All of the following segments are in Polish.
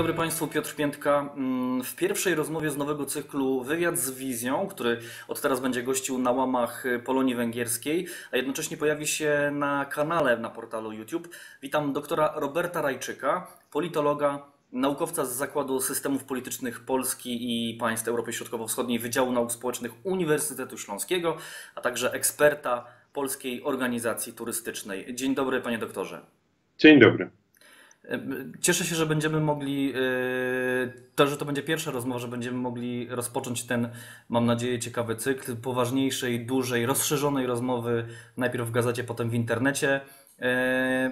dobry Państwu, Piotr Piętka. Mm, w pierwszej rozmowie z nowego cyklu Wywiad z Wizją, który od teraz będzie gościł na łamach Polonii Węgierskiej, a jednocześnie pojawi się na kanale na portalu YouTube. Witam doktora Roberta Rajczyka, politologa, naukowca z Zakładu Systemów Politycznych Polski i Państw Europy Środkowo-Wschodniej Wydziału Nauk Społecznych Uniwersytetu Śląskiego, a także eksperta Polskiej Organizacji Turystycznej. Dzień dobry, panie doktorze. Dzień dobry. Cieszę się, że będziemy mogli, e, to, że to będzie pierwsza rozmowa, że będziemy mogli rozpocząć ten, mam nadzieję, ciekawy cykl poważniejszej, dużej, rozszerzonej rozmowy, najpierw w gazecie, potem w internecie. E,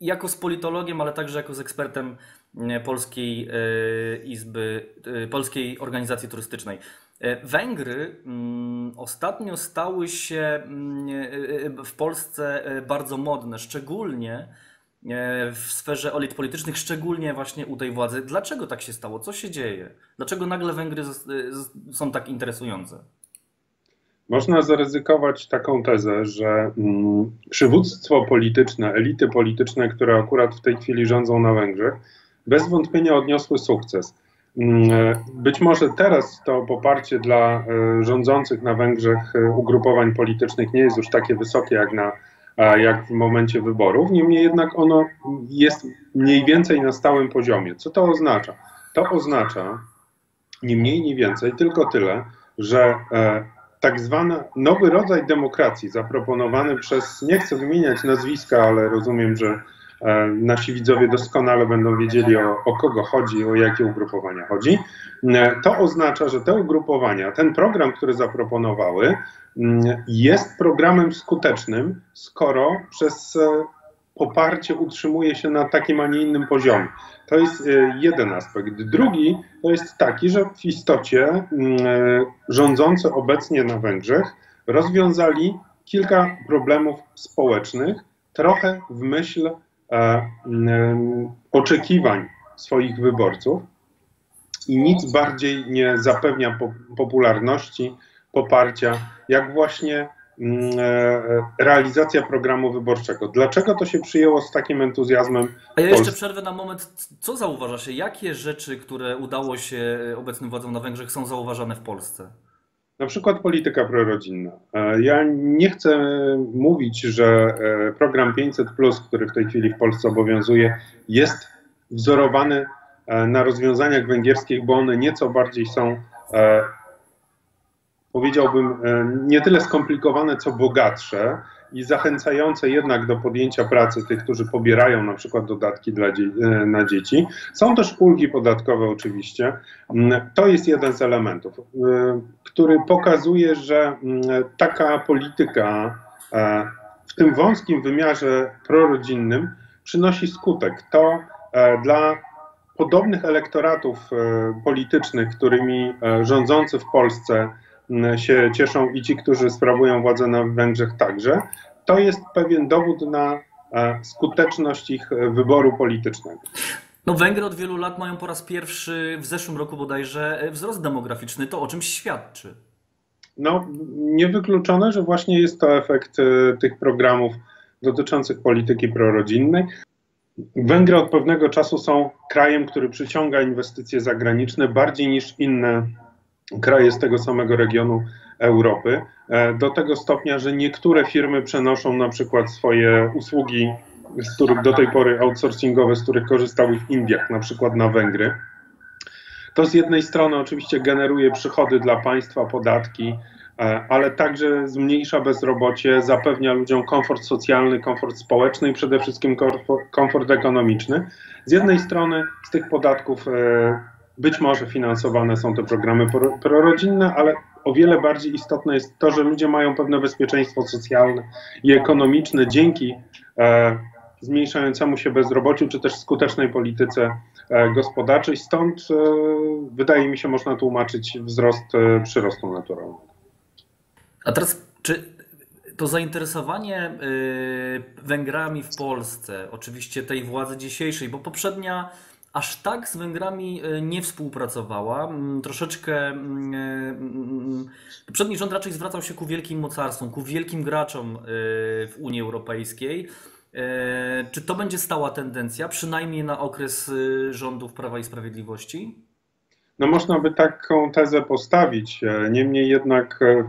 jako z politologiem, ale także jako z ekspertem e, Polskiej Izby, Polskiej Organizacji Turystycznej. Węgry mm, ostatnio stały się mm, w Polsce bardzo modne, szczególnie w sferze elit politycznych, szczególnie właśnie u tej władzy. Dlaczego tak się stało? Co się dzieje? Dlaczego nagle Węgry są tak interesujące? Można zaryzykować taką tezę, że mm, przywództwo polityczne, elity polityczne, które akurat w tej chwili rządzą na Węgrzech, bez wątpienia odniosły sukces. Mm, e, być może teraz to poparcie dla e, rządzących na Węgrzech ugrupowań politycznych nie jest już takie wysokie jak na jak w momencie wyborów. Niemniej jednak ono jest mniej więcej na stałym poziomie. Co to oznacza? To oznacza nie mniej, nie więcej, tylko tyle, że e, tak zwany nowy rodzaj demokracji zaproponowany przez, nie chcę wymieniać nazwiska, ale rozumiem, że nasi widzowie doskonale będą wiedzieli o, o kogo chodzi, o jakie ugrupowania chodzi. E, to oznacza, że te ugrupowania, ten program, który zaproponowały, Mm, jest programem skutecznym, skoro przez e, poparcie utrzymuje się na takim, a nie innym poziomie. To jest e, jeden aspekt. Drugi to jest taki, że w istocie mm, e, rządzący obecnie na Węgrzech rozwiązali kilka problemów społecznych, trochę w myśl oczekiwań swoich wyborców i nic bardziej nie zapewnia popularności poparcia, jak właśnie e, realizacja programu wyborczego. Dlaczego to się przyjęło z takim entuzjazmem? A ja jeszcze przerwę na moment. Co zauważa się? Jakie rzeczy, które udało się obecnym władzom na Węgrzech są zauważane w Polsce? Na przykład polityka prorodzinna. E, ja nie chcę mówić, że e, program 500, który w tej chwili w Polsce obowiązuje, jest wzorowany na rozwiązaniach węgierskich, bo one nieco bardziej są powiedziałbym, e, nie tyle skomplikowane, co bogatsze i zachęcające jednak do podjęcia pracy tych, którzy pobierają na przykład dodatki dla e, na dzieci. Są też ulgi podatkowe oczywiście. Mm, to jest jeden z elementów, e, który pokazuje, że mm, taka polityka w tym wąskim wymiarze prorodzinnym przynosi skutek. To dla podobnych elektoratów politycznych, którymi rządzący w Polsce się cieszą i ci, którzy sprawują władzę na Węgrzech także. To jest pewien dowód na e, skuteczność ich wyboru politycznego. No Węgry od wielu lat mają po raz pierwszy, w zeszłym roku bodajże, e, wzrost demograficzny. To o czymś świadczy? No, niewykluczone, że właśnie jest to efekt e, tych programów dotyczących polityki prorodzinnej. Węgry od pewnego czasu są krajem, który przyciąga inwestycje zagraniczne bardziej niż inne kraje z tego samego regionu Europy, e, do tego stopnia, że niektóre firmy przenoszą na przykład swoje usługi, z których do tej pory outsourcingowe, z których korzystały w Indiach, na przykład na Węgry. To z jednej strony oczywiście generuje przychody dla państwa, podatki, e, ale także zmniejsza bezrobocie, zapewnia ludziom komfort socjalny, komfort społeczny i przede wszystkim komfort ekonomiczny. Z jednej strony z tych podatków e, być może finansowane są te programy prorodzinne, ale o wiele bardziej istotne jest to, że ludzie mają pewne bezpieczeństwo socjalne i ekonomiczne dzięki e, zmniejszającemu się bezrobociu, czy też skutecznej polityce e, gospodarczej. Stąd e, wydaje mi się, można tłumaczyć wzrost e, przyrostu naturalnego. A teraz, czy to zainteresowanie e, Węgrami w Polsce, oczywiście tej władzy dzisiejszej, bo poprzednia aż tak z Węgrami e, nie współpracowała. Mm, troszeczkę mm, e, poprzedni rząd raczej zwracał się ku wielkim mocarstwom, ku wielkim graczom e, w Unii Europejskiej. Czy to będzie stała tendencja, przynajmniej na okres rządów Prawa i Sprawiedliwości? No można by taką tezę postawić. E, niemniej jednak e,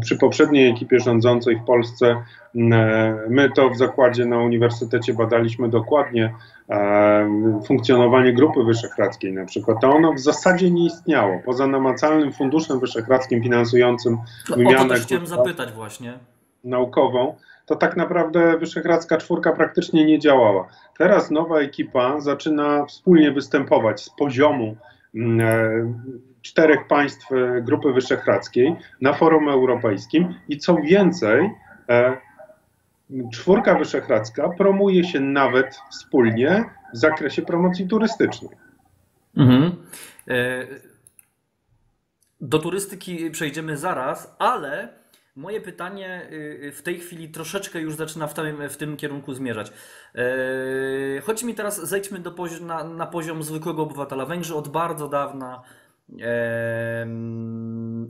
przy poprzedniej ekipie rządzącej w Polsce e, my to w zakładzie na uniwersytecie badaliśmy dokładnie funkcjonowanie Grupy Wyszehradzkiej na przykład. To ono w zasadzie nie istniało. Poza namacalnym funduszem wyszehradzkim finansującym no, wymianę... O to też chciałem zapytać właśnie. Naukową to tak naprawdę Wyszehradzka Czwórka praktycznie nie działała. Teraz nowa ekipa zaczyna wspólnie występować z poziomu czterech państw e, Grupy Wyszehradzkiej na forum europejskim i co więcej, e, Czwórka Wyszehradzka promuje się nawet wspólnie w zakresie promocji turystycznej. Mhm. Do turystyki przejdziemy zaraz, ale Moje pytanie y, y, w tej chwili troszeczkę już zaczyna w tym, w tym kierunku zmierzać. E, chodzi mi teraz, zejdźmy do na, na poziom zwykłego obywatela. Węgrzy od bardzo dawna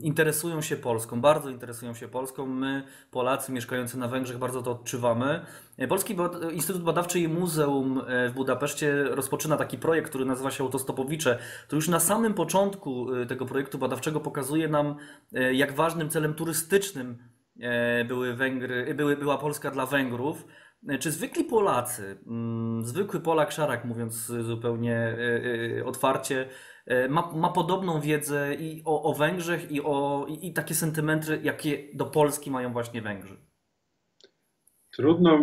interesują się Polską, bardzo interesują się Polską. My, Polacy mieszkający na Węgrzech, bardzo to odczuwamy. E, Polski Instytut Badawczy i Muzeum e, w Budapeszcie rozpoczyna taki projekt, który nazywa się Autostopowicze, który już na samym początku e, tego projektu badawczego pokazuje nam, jak ważnym celem turystycznym były Węgry, były, była Polska dla Węgrów. Czy zwykli Polacy, mm, zwykły Polak Szarak, mówiąc zupełnie otwarcie, E, ma, ma podobną wiedzę i o, o Węgrzech, i, o, i, i takie sentymenty, jakie do Polski mają właśnie Węgrzy. Trudno,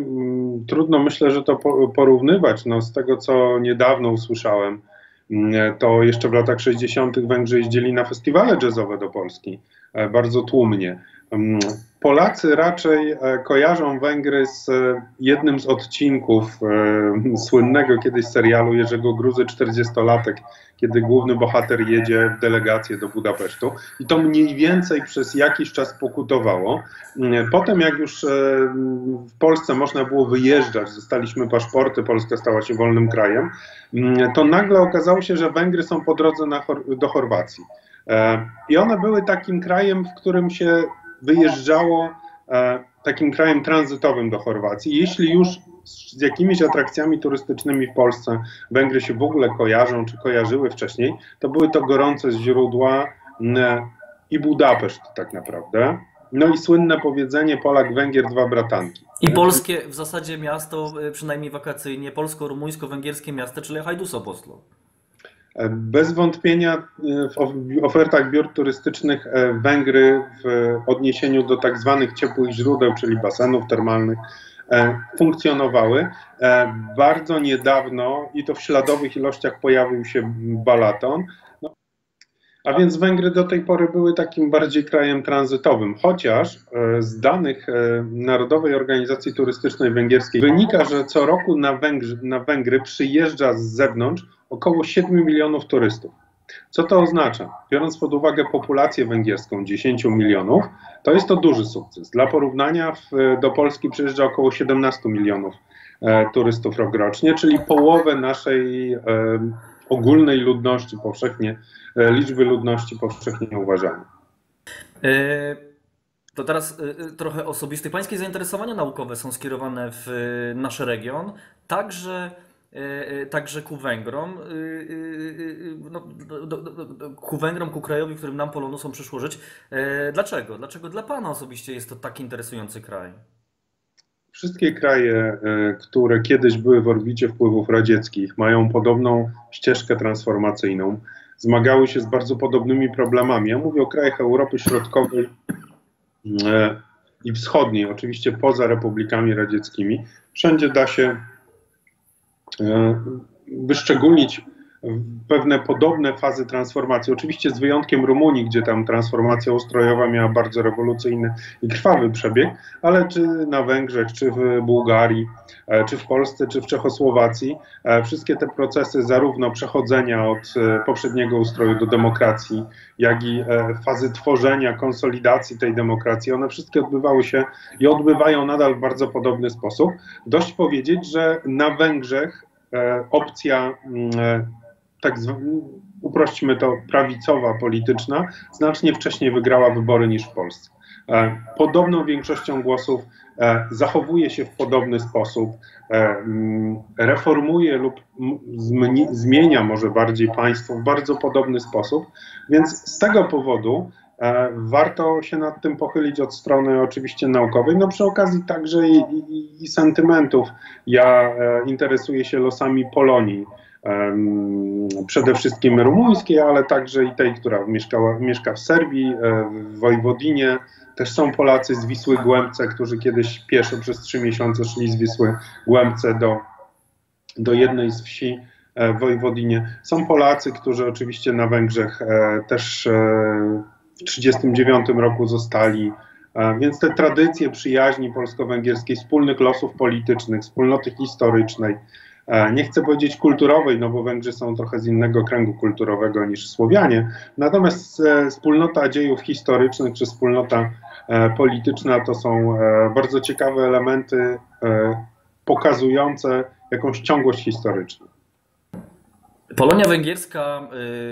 trudno myślę, że to porównywać. No, z tego, co niedawno usłyszałem, to jeszcze w latach 60. Węgrzy jeździli na festiwale jazzowe do Polski, e, bardzo tłumnie. Mm, Polacy raczej e, kojarzą Węgry z jednym z odcinków słynnego kiedyś serialu Jerzego Gruzy 40-latek, kiedy główny bohater jedzie w delegację do Budapesztu i to mniej więcej przez jakiś czas pokutowało. Potem jak już e, w Polsce można było wyjeżdżać, zostaliśmy paszporty, Polska stała się wolnym krajem, to nagle okazało się, że Węgry są po drodze do Chorwacji. E, I one były takim krajem, w którym się wyjeżdżało e, takim krajem tranzytowym do Chorwacji. Jeśli już z jakimiś atrakcjami turystycznymi w Polsce Węgry się w ogóle kojarzą, czy kojarzyły wcześniej, to były to gorące źródła i Budapeszt tak naprawdę. No i słynne powiedzenie Polak-Węgier, dwa bratanki. I polskie w zasadzie miasto, y, przynajmniej wakacyjnie, polsko-rumuńsko-węgierskie miasto, czyli Hajdusopostlo. Bez wątpienia y, w ofertach biur turystycznych e, Węgry w odniesieniu do tak zwanych ciepłych źródeł, czyli basenów termalnych, E, funkcjonowały. E, bardzo niedawno i to w śladowych ilościach pojawił się balaton. No, a więc Węgry do tej pory były takim bardziej krajem tranzytowym, chociaż e, z danych Narodowej Organizacji Turystycznej Węgierskiej wynika, że co roku na, na Węgry przyjeżdża z zewnątrz około 7 milionów turystów. Co to oznacza? Biorąc pod uwagę populację węgierską 10 milionów, to jest to duży sukces. Dla porównania w, do Polski przyjeżdża około 17 milionów e, turystów rokrocznie, czyli połowę naszej e, ogólnej ludności powszechnie, e, liczby ludności powszechnie uważanej. E, to teraz e, trochę osobisty. Pańskie zainteresowania naukowe są skierowane w nasz region, także E, e, także ku Węgrom, e, no, do, do, do, ku Węgrom, ku krajowi, w którym nam Polonusom przyszło żyć. Dlaczego? Dlaczego dla Pana osobiście jest to tak interesujący kraj? Wszystkie kraje, które kiedyś były w orbicie wpływów radzieckich, mają podobną ścieżkę transformacyjną, zmagały się z bardzo podobnymi problemami. Ja mówię o krajach Europy Środkowej i Wschodniej, oczywiście poza republikami radzieckimi. Wszędzie da się E, wyszczególnić pewne podobne fazy transformacji. Oczywiście z wyjątkiem Rumunii, gdzie tam transformacja ustrojowa miała bardzo rewolucyjny i krwawy przebieg, ale czy na Węgrzech, czy w Bułgarii, e, czy w Polsce, czy w Czechosłowacji, e, wszystkie te procesy zarówno przechodzenia od poprzedniego ustroju do demokracji, jak i fazy tworzenia, konsolidacji tej demokracji, one wszystkie odbywały się i odbywają nadal w bardzo podobny sposób. Dość powiedzieć, że na Węgrzech opcja tak uprośćmy to, prawicowa polityczna, znacznie wcześniej wygrała wybory niż w Polsce. E, podobną większością głosów e, zachowuje się w podobny sposób, e, reformuje lub zmienia może bardziej państwo w bardzo podobny sposób, więc z tego powodu warto się nad tym pochylić od strony oczywiście naukowej, no przy okazji także i, i, i sentymentów. Ja interesuję się losami Polonii, przede wszystkim rumuńskiej, ale także i tej, która mieszkała, mieszka w Serbii, e, w Wojwodinie. Też są Polacy z Wisły Głębce, którzy kiedyś pieszo przez trzy miesiące szli z Wisły Głębce do, do jednej z wsi e, w Wojwodinie. Są Polacy, którzy oczywiście na Węgrzech e, też w 1939 roku zostali. Więc te tradycje przyjaźni polsko-węgierskiej, wspólnych losów politycznych, wspólnoty historycznej, nie chcę powiedzieć kulturowej, no bo Węgrzy są trochę z innego kręgu kulturowego niż Słowianie, natomiast e, wspólnota dziejów historycznych czy wspólnota e, polityczna to są e, bardzo ciekawe elementy e, pokazujące jakąś ciągłość historyczną. Polonia Węgierska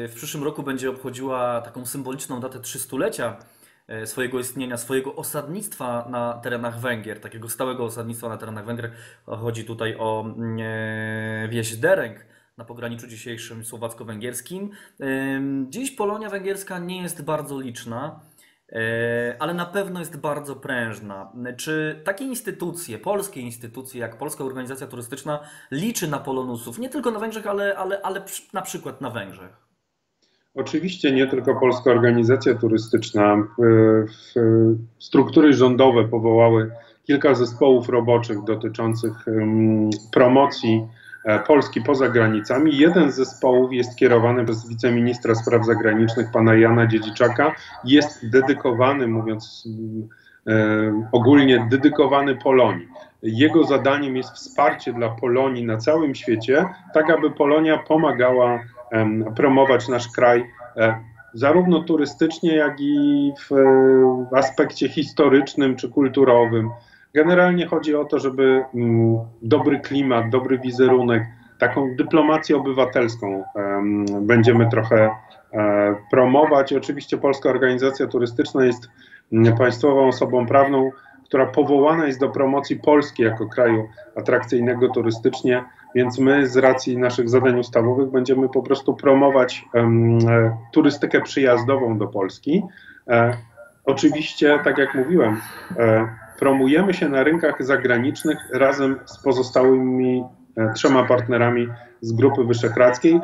w przyszłym roku będzie obchodziła taką symboliczną datę 300-lecia y, swojego istnienia, swojego osadnictwa na terenach Węgier, takiego stałego osadnictwa na terenach Węgier. Chodzi tutaj o mm, e, wieś Dereng na pograniczu dzisiejszym słowacko-węgierskim. Ym, Dziś Polonia Węgierska nie jest bardzo liczna. E, ale na pewno jest bardzo prężna. Czy takie instytucje, polskie instytucje, jak Polska Organizacja Turystyczna, liczy na polonusów, nie tylko na Węgrzech, ale, ale, ale na przykład na Węgrzech? Oczywiście nie tylko Polska Organizacja Turystyczna. W- Struktury rządowe powołały kilka zespołów roboczych dotyczących promocji e, Polski poza granicami. Jeden z zespołów jest kierowany przez wiceministra spraw zagranicznych pana Jana Dziedziczaka. Jest dedykowany, mówiąc mm, e, ogólnie, dedykowany Polonii. Jego zadaniem jest wsparcie dla Polonii na całym świecie, tak aby Polonia pomagała promować nasz kraj e, zarówno turystycznie, jak i w aspekcie historycznym czy kulturowym. Generalnie chodzi o to, żeby mm, dobry klimat, dobry wizerunek, taką dyplomację obywatelską em, będziemy trochę e, promować. Oczywiście Polska Organizacja Turystyczna jest mm, państwową osobą prawną, która powołana jest do promocji Polski jako kraju atrakcyjnego turystycznie, więc my z racji naszych zadań ustawowych będziemy po prostu promować e, turystykę przyjazdową do Polski. E, oczywiście, tak jak mówiłem, e, promujemy się na rynkach zagranicznych razem z pozostałymi e, trzema partnerami z Grupy Wyszehradzkiej.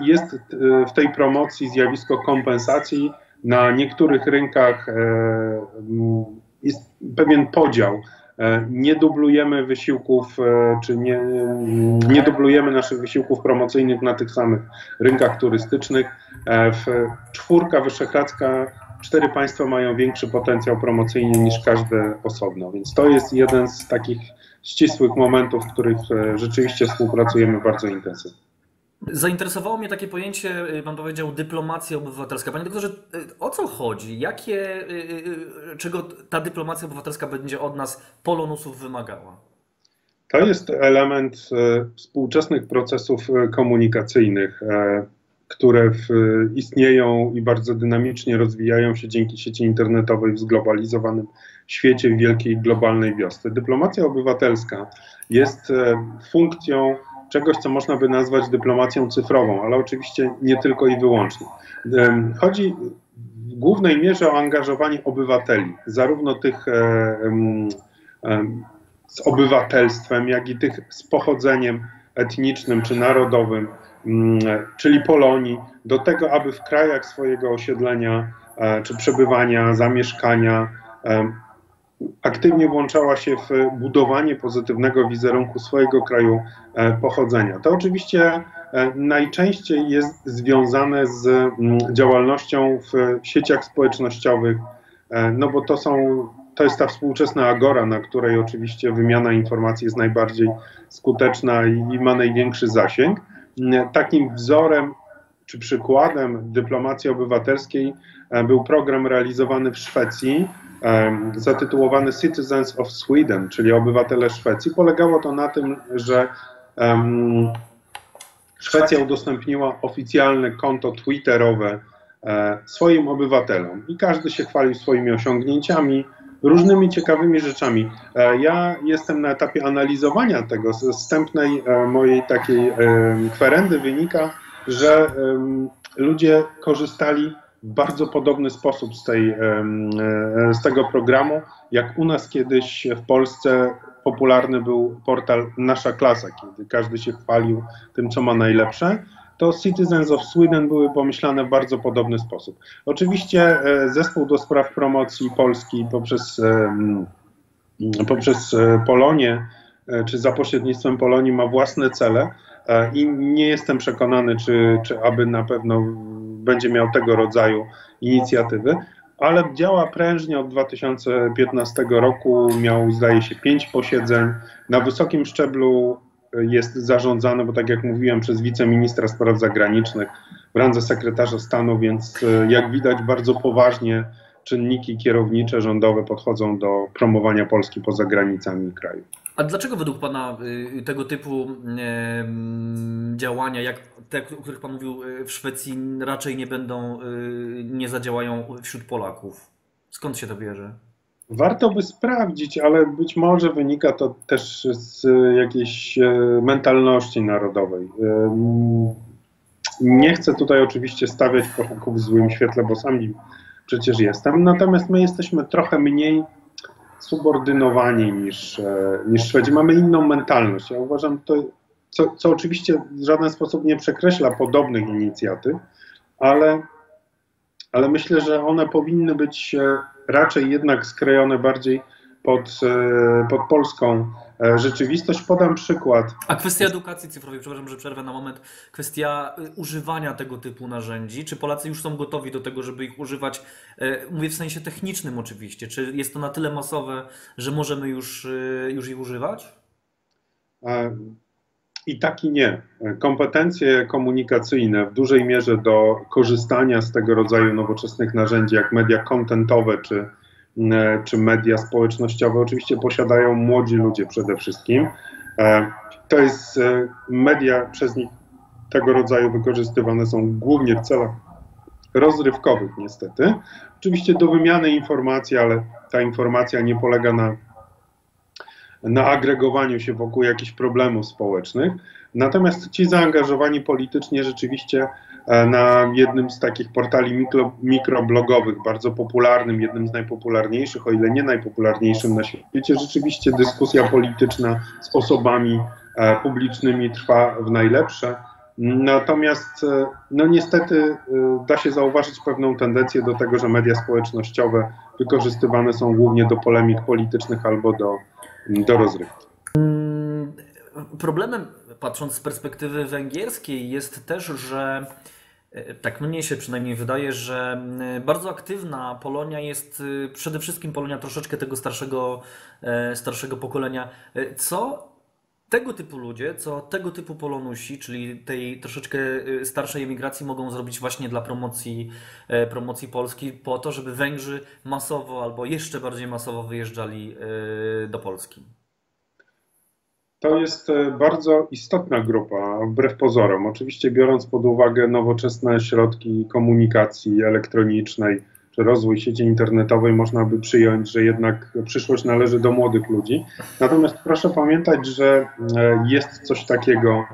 Jest e, w tej promocji zjawisko kompensacji. Na niektórych rynkach e, m, jest pewien podział. E, Nie dublujemy wysiłków, e, czy nie, nie dublujemy naszych wysiłków promocyjnych na tych samych rynkach turystycznych. W czwórka wyszehradzka cztery państwa mają większy potencjał promocyjny niż każde osobno, więc to jest jeden z takich ścisłych momentów, w których rzeczywiście współpracujemy bardzo intensywnie. Zainteresowało mnie takie pojęcie, y, pan powiedział, dyplomacja obywatelska. Panie doktorze, y, o co chodzi? Jakie, y, czego ta dyplomacja obywatelska będzie od nas, polonusów, wymagała? To jest element współczesnych procesów komunikacyjnych, które istnieją i bardzo dynamicznie rozwijają się dzięki sieci internetowej w zglobalizowanym świecie, w wielkiej globalnej wiosce. Dyplomacja obywatelska jest funkcją czegoś, co można by nazwać dyplomacją cyfrową, ale oczywiście nie tylko i wyłącznie. Chodzi w głównej mierze o angażowanie obywateli, zarówno tych e, z obywatelstwem, jak i tych z pochodzeniem etnicznym czy narodowym, mm, czyli Polonii, do tego, aby w krajach swojego osiedlenia e, czy przebywania, zamieszkania aktywnie włączała się w budowanie pozytywnego wizerunku swojego kraju e, pochodzenia. To oczywiście e, najczęściej jest związane z mm, działalnością w sieciach społecznościowych, e, no bo to są to jest ta współczesna agora, na której oczywiście wymiana informacji jest najbardziej skuteczna i, ma największy zasięg. Mm, Takim wzorem czy przykładem dyplomacji obywatelskiej był program realizowany w Szwecji, zatytułowany Citizens of Sweden, czyli obywatele Szwecji. Polegało to na tym, że Szwecja udostępniła oficjalne konto twitterowe e, swoim obywatelom i każdy się chwalił swoimi osiągnięciami. różnymi ciekawymi rzeczami. E, ja jestem na etapie analizowania tego. Z wstępnej e, mojej takiej e, kwerendy wynika, że ludzie korzystali bardzo podobny sposób z, tej, z tego programu, jak u nas kiedyś w Polsce popularny był portal Nasza Klasa, kiedy każdy się chwalił tym, co ma najlepsze to Citizens of Sweden były pomyślane w bardzo podobny sposób. Oczywiście e, zespół do spraw promocji Polski poprzez, poprzez e, Polonię, e, czy za pośrednictwem Polonii ma własne cele i nie jestem przekonany, czy, czy aby na pewno będzie miał tego rodzaju inicjatywy, ale działa prężnie od 2015 roku. Miał, zdaje się, pięć posiedzeń. Na wysokim szczeblu jest zarządzane, bo tak jak mówiłem, przez wiceministra spraw zagranicznych w randze sekretarza stanu, więc e, jak widać bardzo poważnie czynniki kierownicze, rządowe podchodzą do promowania Polski poza granicami kraju. A dlaczego według Pana y, tego typu działania, jak te, o których Pan mówił y, w Szwecji, raczej nie będą, y, nie zadziałają wśród Polaków? Skąd się to bierze? Warto by sprawdzić, ale być może wynika to też z jakiejś mentalności narodowej. Nie chcę tutaj oczywiście stawiać Polaków w złym świetle, bo sami przecież jestem, natomiast my jesteśmy trochę mniej subordynowani niż, e, niż Szwedzi. Mamy inną mentalność. Ja uważam to, co, co oczywiście w żaden sposób nie przekreśla podobnych inicjatyw, ale, ale myślę, że one powinny być raczej jednak skrojone bardziej pod, e, pod polską e, rzeczywistość. Podam przykład. A kwestia edukacji cyfrowej, przepraszam, że przerwę na moment. Kwestia e, używania tego typu narzędzi. Czy Polacy już są gotowi do tego, żeby ich używać? Mówię w sensie technicznym oczywiście. Czy jest to na tyle masowe, że możemy już, już ich używać? I tak i nie. Kompetencje komunikacyjne w dużej mierze do korzystania z tego rodzaju nowoczesnych narzędzi, jak media kontentowe czy, e, czy media społecznościowe, oczywiście posiadają młodzi ludzie przede wszystkim. E, to jest e, media przez nich tego rodzaju wykorzystywane są głównie w celach rozrywkowych, niestety. Oczywiście do wymiany informacji, ale ta informacja nie polega na na agregowaniu się wokół jakichś problemów społecznych. Natomiast ci zaangażowani politycznie rzeczywiście e, na jednym z takich portali mikro, mikroblogowych, bardzo popularnym, jednym z najpopularniejszych, o ile nie najpopularniejszym na świecie, rzeczywiście dyskusja polityczna z osobami e, publicznymi trwa w najlepsze. Natomiast, e, no niestety, da się zauważyć pewną tendencję do tego, że media społecznościowe wykorzystywane są głównie do polemik politycznych albo do do rozrywki. Problemem, patrząc z perspektywy węgierskiej, jest też, że e, tak mnie się przynajmniej wydaje, że bardzo aktywna Polonia jest e, przede wszystkim Polonia troszeczkę tego starszego, e, starszego pokolenia, co tego typu ludzie, co tego typu Polonusi, czyli tej troszeczkę starszej emigracji mogą zrobić właśnie dla promocji, promocji Polski po to, żeby Węgrzy masowo albo jeszcze bardziej masowo wyjeżdżali do Polski. To jest e, bardzo istotna grupa, wbrew pozorom. Oczywiście, biorąc pod uwagę nowoczesne środki komunikacji elektronicznej czy rozwój sieci internetowej, można by przyjąć, że jednak przyszłość należy do młodych ludzi. Natomiast proszę pamiętać, że e, jest coś takiego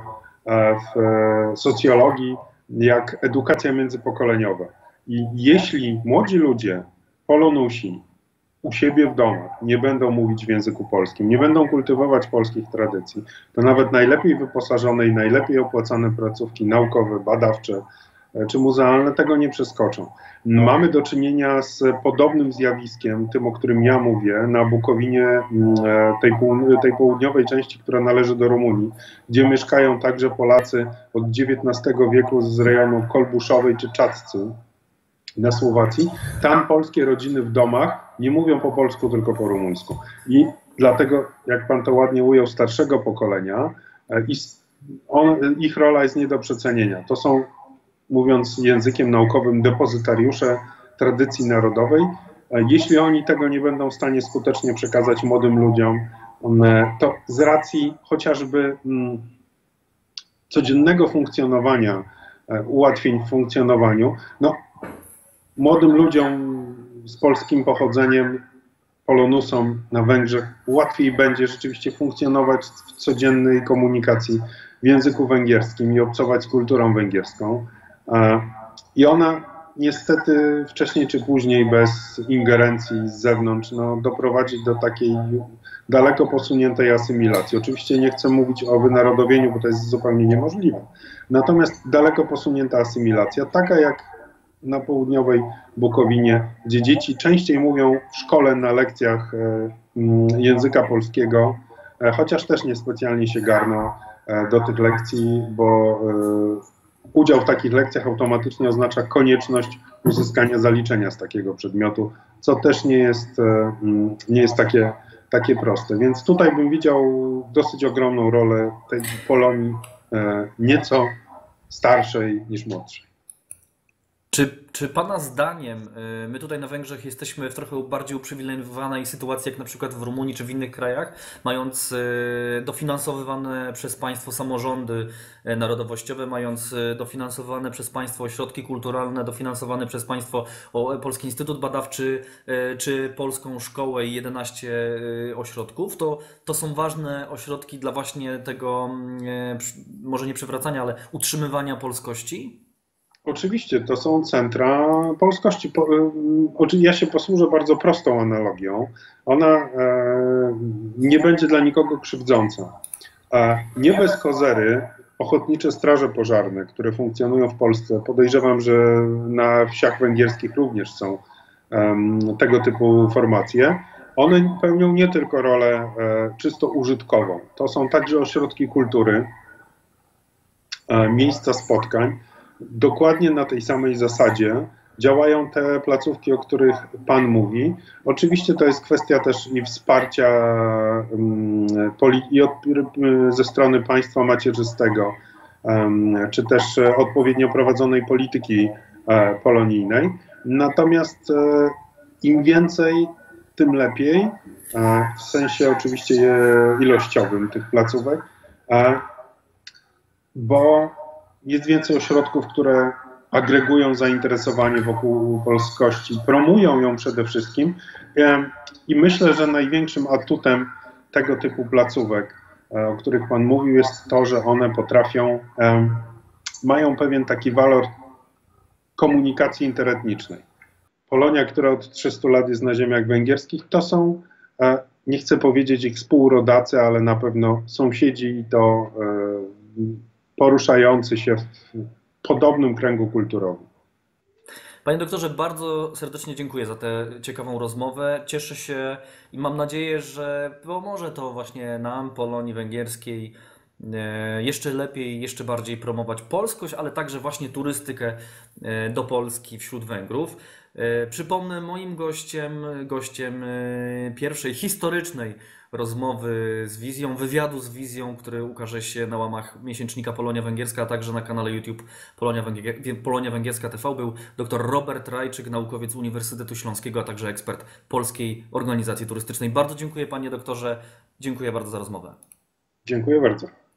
e, w socjologii jak edukacja międzypokoleniowa. I jeśli młodzi ludzie, polonusi, u siebie w domach nie będą mówić w języku polskim, nie będą kultywować polskich tradycji, to nawet najlepiej wyposażone i najlepiej opłacane placówki naukowe, badawcze e, czy muzealne tego nie przeskoczą. Mamy do czynienia z podobnym zjawiskiem, tym o którym ja mówię, na Bukowinie, mm, e, tej, tej południowej części, która należy do Rumunii, gdzie mieszkają także Polacy od XIX wieku z rejonu Kolbuszowej czy Czaccy na Słowacji. Tam polskie rodziny w domach nie mówią po polsku, tylko po rumuńsku. I dlatego, jak pan to ładnie ujął, starszego pokolenia, e, on, ich rola jest nie do przecenienia. To są, mówiąc językiem naukowym, depozytariusze tradycji narodowej. E, jeśli oni tego nie będą w stanie skutecznie przekazać młodym ludziom, e, to z racji chociażby codziennego funkcjonowania, ułatwień w funkcjonowaniu, no, młodym ludziom z polskim pochodzeniem Polonusom na Węgrzech łatwiej będzie rzeczywiście funkcjonować w codziennej komunikacji w języku węgierskim i obcować z kulturą węgierską. E, I ona niestety wcześniej czy później bez ingerencji z zewnątrz no, doprowadzi do takiej daleko posuniętej asymilacji. Oczywiście nie chcę mówić o wynarodowieniu, bo to jest zupełnie niemożliwe. Natomiast daleko posunięta asymilacja, taka jak na południowej Bukowinie, gdzie dzieci częściej mówią w szkole na lekcjach e, mm, języka polskiego, e, chociaż też niespecjalnie się garną e, do tych lekcji, bo udział w takich lekcjach automatycznie oznacza konieczność uzyskania zaliczenia z takiego przedmiotu, co też nie jest, mm, nie jest takie, takie proste. Więc tutaj bym widział dosyć ogromną rolę tej Polonii, nieco starszej niż młodszej. Czy, czy Pana zdaniem, y, my tutaj na Węgrzech jesteśmy w trochę bardziej uprzywilejowanej sytuacji, jak na przykład w Rumunii czy w innych krajach, mając y, dofinansowywane przez państwo samorządy y, narodowościowe, mając dofinansowane przez państwo ośrodki kulturalne, dofinansowane przez państwo Polski Instytut Badawczy czy Polską Szkołę i 11 ośrodków, to, to są ważne ośrodki dla właśnie tego, mm, może nie przywracania, ale utrzymywania polskości? Oczywiście, to są centra polskości. Y, ja się posłużę bardzo prostą analogią. Ona e, nie będzie dla nikogo krzywdząca. Nie bez kozery ochotnicze straże pożarne, które funkcjonują w Polsce, podejrzewam, że na wsiach węgierskich również są tego typu formacje. One pełnią nie tylko rolę e, czysto użytkową, to są także ośrodki kultury, e, miejsca spotkań dokładnie na tej samej zasadzie działają te placówki, o których Pan mówi. Oczywiście to jest kwestia też i wsparcia mm, i od, ze strony państwa macierzystego, czy też odpowiednio prowadzonej polityki e, polonijnej. Natomiast e, im więcej, tym lepiej, e, w sensie oczywiście ilościowym tych placówek, bo jest więcej ośrodków, które agregują zainteresowanie wokół polskości, promują ją przede wszystkim. I myślę, że największym atutem tego typu placówek, e, o których Pan mówił, jest to, że one potrafią, mają pewien taki walor komunikacji interetnicznej. Polonia, która od 300 lat jest na ziemiach węgierskich, to są, e, nie chcę powiedzieć ich współrodacy, ale na pewno sąsiedzi i to e, poruszający się w podobnym kręgu kulturowym. Panie doktorze, bardzo serdecznie dziękuję za tę ciekawą rozmowę. Cieszę się i mam nadzieję, że pomoże to właśnie nam, Polonii Węgierskiej, e, jeszcze lepiej, jeszcze bardziej promować polskość, ale także właśnie turystykę e, do Polski wśród Węgrów. E, przypomnę, moim gościem, gościem pierwszej historycznej rozmowy z wizją, wywiadu z wizją, który ukaże się na łamach miesięcznika Polonia Węgierska, a także na kanale YouTube Polonia, Węgier Polonia Węgierska TV był dr Robert Rajczyk, naukowiec Uniwersytetu Śląskiego, a także ekspert Polskiej Organizacji Turystycznej. Bardzo dziękuję panie doktorze, dziękuję bardzo za rozmowę. Dziękuję bardzo.